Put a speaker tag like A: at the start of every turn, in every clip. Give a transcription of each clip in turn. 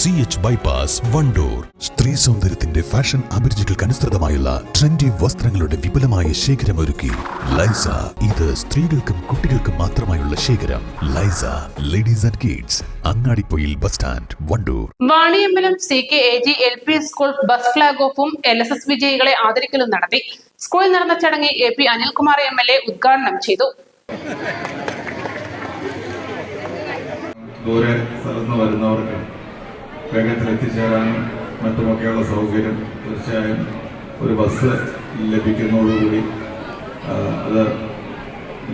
A: C H bypass Wandoor. സ്ത്രീ സൗന്ദര്യത്തിന്റെ fashion അഭിരുചികൾക്ക് അനുസൃതമായുള്ള trendy വസ്ത്രങ്ങളുടെ വിപുലമായ ശേഖരം ഒരുക്കി. ലൈസ ഇത് സ്ത്രീകൾക്കും കുട്ടികൾക്കും മാത്രമായുള്ള ശേഖരം. Laisa ladies and kids Angadippoyil bus stand Wandoor.
B: Vaniyambalam C K A G L P school bus flag ഓഫും L S S വിജയികളെ ആദരിക്കലും നടത്തി. സ്കൂളിൽ നടന്ന ചടങ്ങ് A P Anilkumar M L A ഉദ്ഘാടനം ചെയ്തു.
C: ദൂരെ സ്ഥലത്ത് നിന്ന് വരുന്നവർക്ക് വേഗത്തിൽ എത്തിച്ചേരാനും മറ്റുമൊക്കെയുള്ള സൗകര്യം തീർച്ചയായും ഒരു ബസ് ലഭിക്കുന്നതോടുകൂടി അത്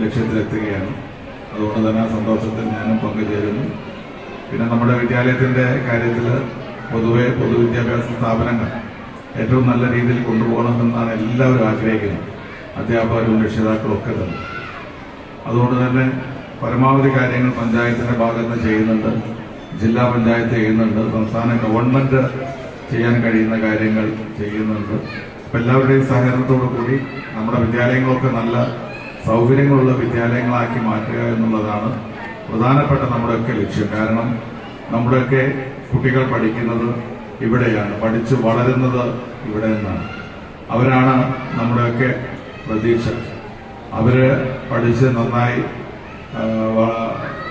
C: ലക്ഷ്യത്തിലെത്തുകയാണ്. അതുകൊണ്ട് തന്നെ സന്തോഷത്തിൽ ഞാനും പങ്കുചേരുന്നു. പിന്നെ നമ്മുടെ വിദ്യാലയത്തിന്റെ കാര്യത്തിൽ പൊതുവെ പൊതുവിദ്യാഭ്യാസ സ്ഥാപനങ്ങൾ ഏറ്റവും നല്ല രീതിയിൽ കൊണ്ടുപോകണമെന്നാണ് എല്ലാവരും ആഗ്രഹിക്കുന്നത്. അധ്യാപകരും രക്ഷിതാക്കളും ഒക്കെ തന്നെ. അതുകൊണ്ട് തന്നെ പരമാവധി കാര്യങ്ങൾ പഞ്ചായത്തിന്റെ ഭാഗത്ത് ചെയ്യുന്നുണ്ട്. ജില്ലാ പഞ്ചായത്ത് ചെയ്യുന്നുണ്ട്. സംസ്ഥാന ഗവൺമെന്റ് ചെയ്യാൻ കഴിയുന്ന കാര്യങ്ങൾ ചെയ്യുന്നുണ്ട്. അപ്പൊ എല്ലാവരുടെയും സഹകരണത്തോടു കൂടി നമ്മുടെ വിദ്യാലയങ്ങളൊക്കെ നല്ല സൗകര്യങ്ങളുള്ള വിദ്യാലയങ്ങളാക്കി മാറ്റുക എന്നുള്ളതാണ് പ്രധാനപ്പെട്ട നമ്മുടെയൊക്കെ ലക്ഷ്യം. കാരണം നമ്മുടെയൊക്കെ കുട്ടികൾ പഠിക്കുന്നത് ഇവിടെയാണ്. പഠിച്ചു വളരുന്നത് ഇവിടെ നിന്നാണ്. അവരാണ് നമ്മുടെയൊക്കെ പ്രതീക്ഷ. അവർ പഠിച്ച് നന്നായി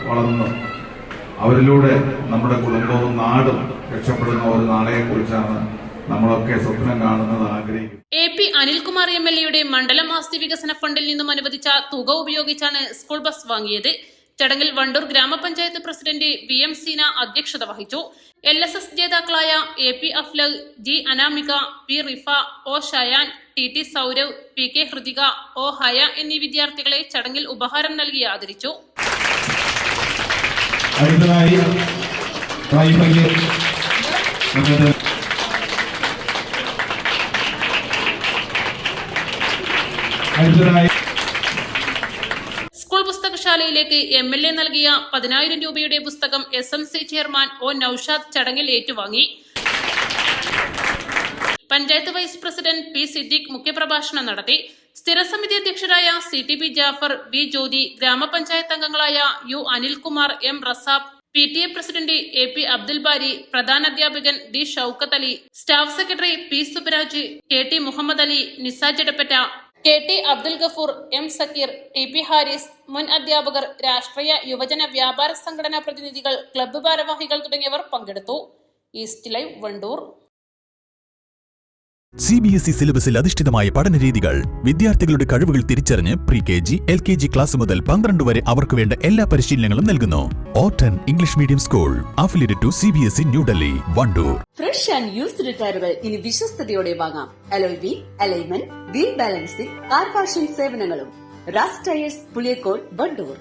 C: വളർന്ന്. അവരിലൂടെ നമ്മുടെ കുടുംബവും നാടും രക്ഷപ്പെടുന്ന ഒരു നാളെയെക്കുറിച്ചാണ് നമ്മളൊക്കെ സ്വപ്നം കാണുന്നത് ആഗ്രഹിക്കുന്നത്.
B: A P Anilkumar M L എയുടെ മണ്ഡലം ആസ്തി വികസന ഫണ്ടിൽ നിന്നും അനുവദിച്ച തുക ഉപയോഗിച്ചാണ് സ്കൂൾ ബസ് വാങ്ങിയത്. ചടങ്ങിൽ വണ്ടൂർ ഗ്രാമപഞ്ചായത്ത് പ്രസിഡന്റ് വി എം സീന അധ്യക്ഷത വഹിച്ചു. എൽ എസ് എസ് ജേതാക്കളായ A P Aflag G Anamika P Rifa O Shayan T T Saurav P K Hrithika O Haya എന്നീ വിദ്യാർത്ഥികളെ ചടങ്ങിൽ ഉപഹാരം നൽകി ആദരിച്ചു.
D: അടുത്തതായി വായ്പയ്ക്ക് നമുക്ക്
B: സ്കൂൾ പുസ്തകശാലയിലേക്ക് എം എൽ എ നൽകിയ പതിനായിരം രൂപയുടെ പുസ്തകം S M C chairman O Noushad ചടങ്ങിൽ ഏറ്റുവാങ്ങി. Panchayat vice president P Siddique മുഖ്യപ്രഭാഷണം നടത്തി. സ്ഥിരസമിതി അധ്യക്ഷരായ C T P Jafar V Jyothi ഗ്രാമപഞ്ചായത്ത് അംഗങ്ങളായ U Anilkumar M Razab P T A president A P Abdul Bari പ്രധാന അധ്യാപകൻ D Shoukath Ali staff secretary P Subaraj K T Muhammad Ali Nisa ജഡപ്പറ്റ K T Abdul Gafoor M Zakir T P Haris മുൻ അധ്യാപകർ രാഷ്ട്രീയ യുവജന വ്യാപാര സംഘടനാ പ്രതിനിധികൾ club ഭാരവാഹികൾ തുടങ്ങിയവർ പങ്കെടുത്തു. East Live Wandoor.
A: C B S E സിലബസിൽ അധിഷ്ഠിതമായ പഠന രീതികൾ വിദ്യാർത്ഥികളുടെ കഴിവുകൾ തിരിച്ചറിഞ്ഞ് pre K G L K G class മുതൽ പന്ത്രണ്ട് വരെ അവർക്ക് വേണ്ട എല്ലാ പരിശീലനങ്ങളും നൽകുന്നു. ഓട്ടൻ English medium school affiliated to C B S E New Delhi Wandoor
E: fresh and used ടയറുകൾ ഇനി വിശ്വസ്തയോടെ വാങ്ങാം. Alloy wheel alignment wheel balancing car സേവനങ്ങളും. Ras tyres പുളിയക്കോൾ Wandoor